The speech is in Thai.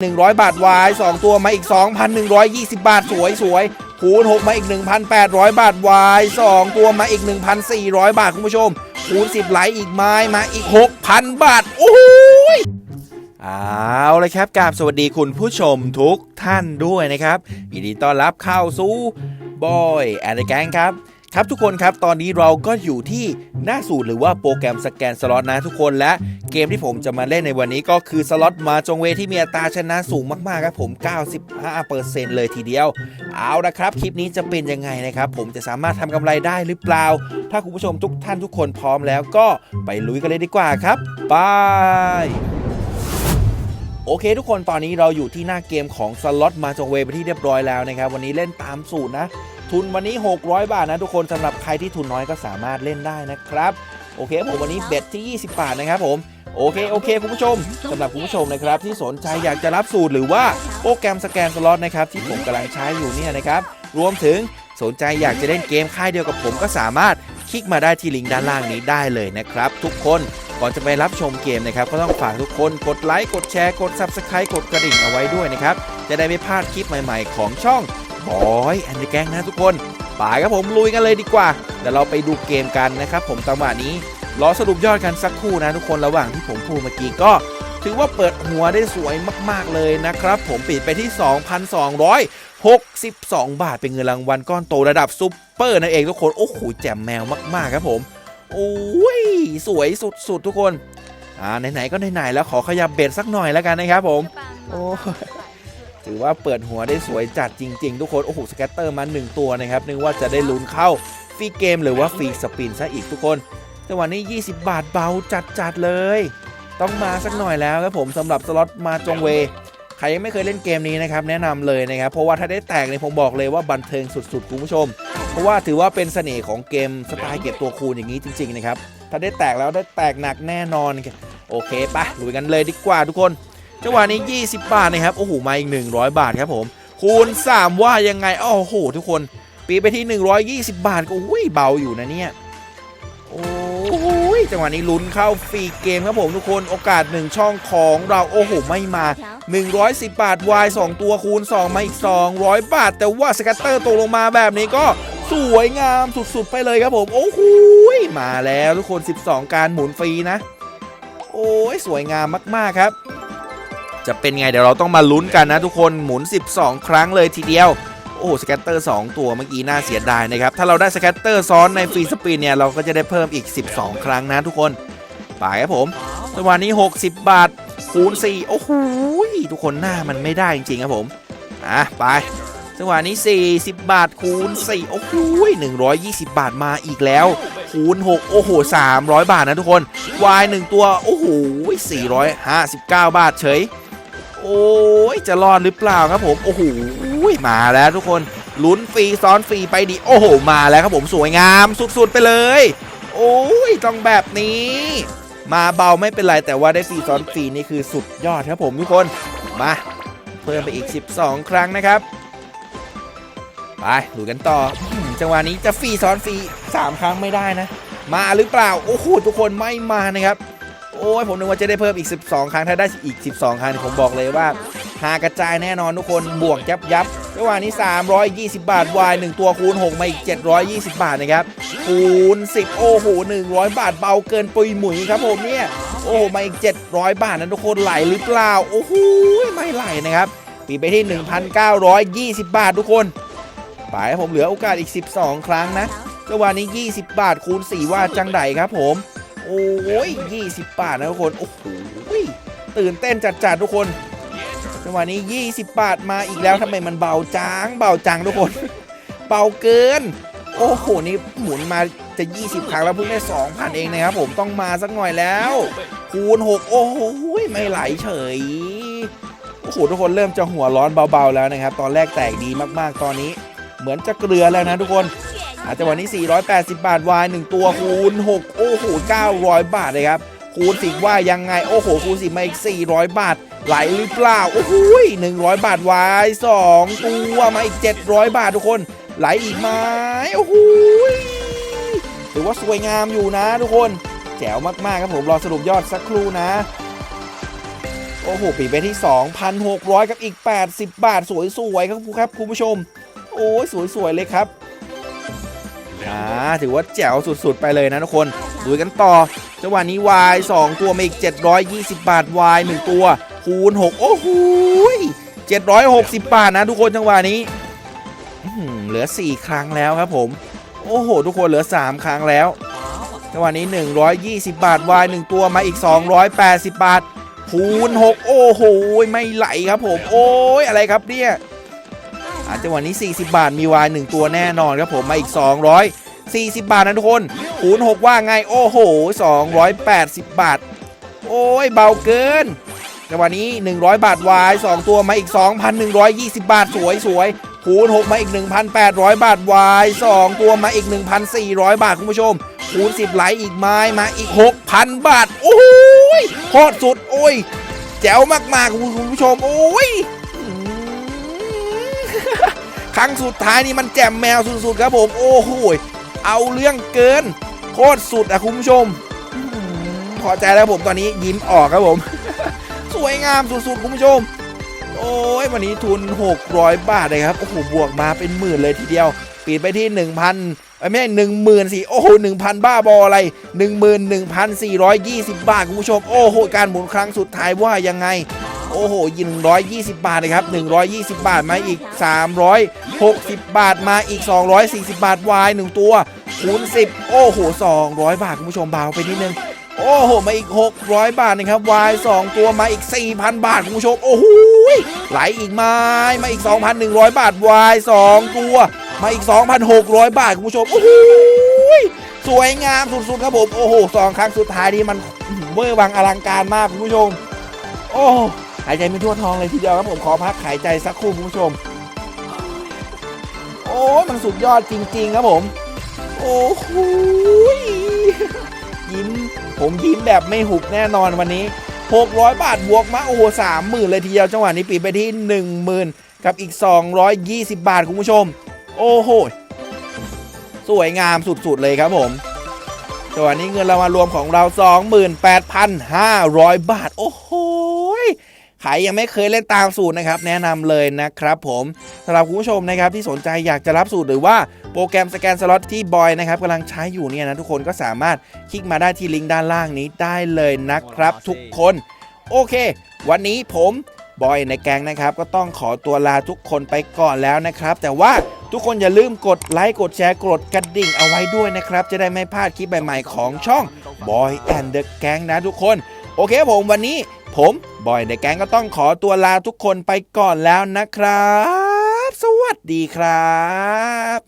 100 บาทวาย2ตัวมาอีก 2,120 บาทสวยสวยคูณ6มาอีก 1,800 บาทวาย2ตัวมาอีก 1,400 บาทคุณผู้ชมคูณ10ไหลอีกไม้มาอีก 6,000 บาทโอ้ยเอาเลยครับกราบสวัสดีคุณผู้ชมทุกท่านด้วยนะครับยินดีต้อนรับเข้าสู่บอยแอนด์แกงครับ ครับทุกคนครับตอนนี้เราก็อยู่ที่หน้าสูตรหรือว่าโปรแกรมสแกนสล็อตนะทุกคนและเกมที่ผมจะมาเล่นในวันนี้ก็คือสล็อตมาจงเวที่มีอัตราชนะสูงมากๆครับผม 95%เลยทีเดียว เอาละครับ คลิปนี้จะเป็นยังไงนะครับ ผมจะสามารถทำกำไรได้หรือเปล่า ถ้าคุณผู้ชมทุกท่านทุกคนพร้อมแล้วก็ไปลุยกันเลยดีกว่าครับบายโอเคทุกคนตอนนี้เราอยู่ที่หน้าเกมของสล็อตมาจงเวไปที่เรียบร้อยแล้วนะครับ วันนี้เล่นตามสูตรนะ ทุนวันนี้ 600 บาทนะทุกคนสำหรับใครที่ทุนน้อยก็สามารถเล่นได้นะครับ โอเคผมวันนี้เบ็ดที่ 20 บาทนะครับผมโอเค โอเค คุณผู้ชมสำหรับคุณผู้ชมนะครับ ที่สนใจอยากจะรับสูตรหรือว่าโปรแกรมสแกนสล็อตนะครับที่ผมกำลังใช้อยู่เนี่ยนะครับ รวมถึงสนใจอยากจะเล่นเกมค่ายเดียวกับผมก็สามารถคลิกมาได้ที่ลิงก์ด้านล่างนี้ได้เลยนะครับ ทุกคนก่อนจะไปรับชมเกมนะครับ ก็ต้องฝากทุกคนกดไลค์กดแชร์กด Subscribe กดกระดิ่งเอาไว้ด้วยนะครับ จะได้ไม่พลาดคลิปใหม่ ๆ ของช่อง บอยแอนด์แกงนะทุกคนไปครับผมลุยกันเลยดีกว่าเดี๋ยวเราไปดูเกมกันนะครับผมจังหวะนี้รอสรุปยอดกันสักครู่นะทุกคนระหว่างที่ผมพูดเมื่อกี้ก็ถือว่าเปิดหัวได้สวยมาก ๆ เลยนะครับ ผมปิดไปที่ 2,262 บาท เป็นเงินรางวัลก้อนโตระดับซุปเปอร์นั่นเองทุกคน โอ้โห แจ่มแมวมาก ๆ ครับผมโอ้ย สวยสุด ๆ ทุกคน อ่า ไหน ๆ ก็ไหน ๆ แล้วขอขยับเบ็ดสักหน่อยแล้วกันนะครับผม โอ้ ถือว่าเปิดหัวได้สวยจัดจริง ๆ ทุกคน โอ้โห สแกตเตอร์มาหนึ่งตัวนะครับ นึกว่าจะได้ลุ้นเข้าฟรีเกมหรือว่าฟรีสปินซะอีกทุกคนแต่วันนี้ 20 บาทเบาจัดๆเลย ต้องมาสักหน่อยแล้วครับผมสำหรับสล็อตมาจงเว ใครยังไม่เคยเล่นเกมนี้นะครับแนะนำเลยนะครับ เพราะว่าถ้าได้แตกเนี่ยผมบอกเลยว่าบันเทิงสุดๆคุณผู้ชม เพราะว่าถือว่าเป็นเสน่ห์ของเกมสไตล์เก็บตัวคูณอย่างนี้จริงๆนะครับถ้าได้แตกแล้วได้แตกหนักแน่นอน โอเคปะลุยกันเลยดีกว่าทุกคน จังหวะนี้ 20 บาทนะครับ โอ้โห มาอีก 100 บาทครับผม คูณ 3 ว่ายังไงโอ้โห ทุกคน ปีไปที่ 120 บาท ก็อุ้ยเบาอยู่นะเนี่ย โอ้ยจังหวะนี้ลุ้นเข้าฟรีเกมครับผมทุกคน โอกาส 1 ช่องของเราโอ้โห ไม่มา 110 บาท Y 2 ตัวคูณ 2 มาอีก 200 บาท แต่ว่าสกัตเตอร์ตกลงมาแบบนี้ก็สวยงามสุดๆ ไปเลยครับผม โอ้โหมาแล้วทุกคน 12 การหมุนฟรีนะ โอ้ยสวยงามมากๆครับ จะเป็นไงเดี๋ยวเราต้องมาลุ้นกันนะทุกคนหมุน 12 ครั้งเลยทีเดียวโอ้สแกตเตอร์ 2 ตัวเมื่อกี้น่าเสียดายนะครับ ถ้าเราได้สแกตเตอร์ซ้อนในฟรีสปินเนี่ย เราก็จะได้เพิ่มอีก 12 ครั้งนะทุกคนไปครับผมจังหวะนี้ 60 บาทคูณ4โอ้โหทุกคนหน้ามันไม่ได้จริงๆครับผมอะไปจังหวะนี้ 40 บาทคูณ4โอ้โห120 บาทมาอีกแล้ว คูณ 6 โอ้โห 300 บาทนะทุกคน Y 1ตัว โอ้โห459 บาทเฉย อ้ยจะรอดหรือเปล่าครับผมโอ้โหมาแล้วทุกคนลุ้นฟรีซ้อนฟรีไปดิโอ้โหมาแล้วครับผมสวยงามสุดๆไปเลย โอ้ยต้องแบบนี้ มาเบาไม่เป็นไรแต่ว่าได้ฟรีซ้อนฟรีนี่คือสุดยอดครับผมทุกคนมาเพิ่มไปอีก 12 ครั้งนะครับไปดูกันต่อจังหวะนี้จะฟรีซ้อนฟรี3 ครั้งไม่ได้นะ มาหรือเปล่าโอ้โหทุกคนไม่มานะครับ โอ้ยผมนึกว่าจะได้เพิ่มอีก 12 ครั้ง ถ้าได้อีก 12 ครั้ง ผมบอกเลยว่า หากระจายแน่นอนทุกคนบวกยับยับจังหวะนี้ 320 บาท Y 1ตัวคูณ 6 มาอีก 720 บาทนะครับ คูณ 10 โอ้โห 100 บาทเบาเกินปุยหมุยครับผมเนี่ย โอ้โหมาอีก 700 บาทนะทุกคนไหลหรือเปล่า โอ้โหไม่ไหลนะครับปีไปที่ 1,920 บาททุกคนไปผมเหลือโอกาสอีก 12 ครั้งนะจังหวะนี้ 20 บาทคูณ 4 ว่าจังไดครับผม โอ้ย20 บาทนะทุกคน โอ้โหตื่นเต้นจัดๆทุกคนจังหวะนี้ 20 บาทมาอีกแล้วทำไมมันเบาจังเบาจังทุกคน เบาเกิน โอ้โห นี่หมุนมาจะ 20 ครั้งแล้วเพิ่งได้2,000เองนะครับผมต้องมาสักหน่อยแล้ว คูณ 6 โอ้โหไม่ไหลเฉย โอ้โหทุกคนเริ่มจะหัวร้อนเบาๆแล้วนะครับ ตอนแรกแตกดีมากๆ ตอนนี้ เหมือนจะเกลือแล้วนะทุกคน อาจังหวะนี้ 480 บาท Y 1ตัวคูณ 6 โอ้โห 900 บาทเลยครับ คูณ10ว่ายังไง โอ้โห คูณ10มาอีก 400 บาท ไหลหรือเปล่า โอ้โห100 บาท Y 2ตัวมาอีก 700 บาททุกคน ไหลอีกไหมโอ้โหถือว่าสวยงามอยู่นะทุกคน แจ๋วมาก ๆ ครับผมรอสรุปยอดสักครู่นะโอ้โหปีไปที่ 2,600 กับอีก 80 บาท สวยๆครับครับคุณผู้ชม โอ้ยสวยๆเลยครับ อ่าถือว่าแจ๋วสุดๆไปเลยนะทุกคนดูกันต่อจังหวะนี้ Y 2ตัวมาอีก 720 บาท Y 1ตัวคูณ6โอ้โหย760 บาทนะทุกคนจังหวะนี้เหลือ 4 ครั้งแล้วครับผม โอ้โห ทุกคนเหลือ 3 ครั้งแล้วจังหวะนี้ 120 บาท Y 1ตัวมาอีก 280 บาทคูณ6โอ้โหไม่ไหลครับผม โอ้ยอะไรครับเนี่ย อาจังหวะนี้ 40 บาทมี Y 1ตัวแน่นอนครับผมมาอีก 240 บาทนะทุกคนคูณ6ว่าไงโอ้โห 280 บาท โอ้ยเบาเกินจังหวะนี้ 100 บาท Y 2ตัวมาอีก 2,120 บาทสวยสวยคูณ6มาอีก 1,800 บาท Y 2ตัวมาอีก 1,400 บาท คุณผู้ชม คูณ 10 ไหลอีกไม้มาอีก 6,000 บาท โอ้ยโคตรสุด โอ้ย แจ๋วมากๆ คุณคุณผู้ชม โอ้ย ครั้งสุดท้ายนี่มันแจ่มแมวสุดๆครับผม โอ้โหเอาเรื่องเกิน โคตรสุดอะคุณผู้ชมพอใจแล้วผมตอนนี้ยิ้มออกครับผม สวยงามสุดๆคุณผู้ชม โอ้ยวันนี้ทุน 600 บาทเลยครับโอ้โหบวกมาเป็นหมื่นเลยทีเดียว ปิดไปที่ 1,000ไม่ใช่หนึ่งหมื่นสี่โอ้โหหนึ่งพันบ้าบออะไรหนึ่งหมื่นหนึ่งพันสี่ร้อยยี่สิบบาท คุณผู้ชม โอ้โห การหมุนครั้งสุดท้ายว่ายังไง โอ้โหยิงร้อยยี่สิบบาทเลยครับหนึ่งร้อยยี่สิบบาทมาอีกสามร้อยหกสิบบาทมาอีกสองร้อยสี่สิบบาทวายหนึ่งตัวคูณสิบโอ้โหสองร้อยบาทคุณผู้ชมเบาไปนิดนึงโอ้โห มาอีก 600 บาทนะครับ Y 2ตัวมาอีก 4,000 บาทคุณผู้ชม โอ้โหไหลอีกไม้มาอีก 2,100 บาท Y 2ตัว มาอีก 2,600 บาทคุณผู้ชม โอ้โหยสวยงามสุดๆครับผม โอ้โหสองครั้งสุดท้ายนี่มันเวอร์วังอลังการมากคุณผู้ชม โอ้ หายใจไม่ทั่วท้องเลยทีเดียวครับผมขอพักหายใจสักครู่คุณผู้ชม โอ้มันสุดยอดจริง ๆ ครับผม โอ้โหยิ้มผมยิ้มแบบไม่หุบแน่นอนวันนี้ 600 บาทบวกมาโอ้โหสามหมื่นเลยทีเดียวจังหวะนี้ปิดไปที่ 10,000 กับอีก 220 บาทคุณผู้ชม โอ้โหสวยงามสุดๆเลยครับผมจังหวะนี้เงินรางวัลรวมของเรา 28,500 บาท โอ้โห ใครยังไม่เคยเล่นตามสูตรนะครับแนะนำเลยนะครับผมสำหรับคุณผู้ชมนะครับที่สนใจอยากจะรับสูตรหรือว่าโปรแกรมสแกนสล็อตที่บอยนะครับกำลังใช้อยู่เนี่ยนะทุกคนก็สามารถคลิกมาได้ที่ลิงก์ด้านล่างนี้ได้เลยนะครับ ทุกคน โอเค วันนี้ผมบอยในแก๊งนะครับ ก็ต้องขอตัวลาทุกคนไปก่อนแล้วนะครับ แต่ว่าทุกคนอย่าลืมกดไลค์กดแชร์กดกระดิ่งเอาไว้ด้วยนะครับ จะได้ไม่พลาดคลิปใหม่ๆของช่อง Boy and the Gang นะทุกคน โอเคผมวันนี้ผม บอยในแก๊งก็ต้องขอตัวลาทุกคนไปก่อนแล้วนะครับ สวัสดีครับ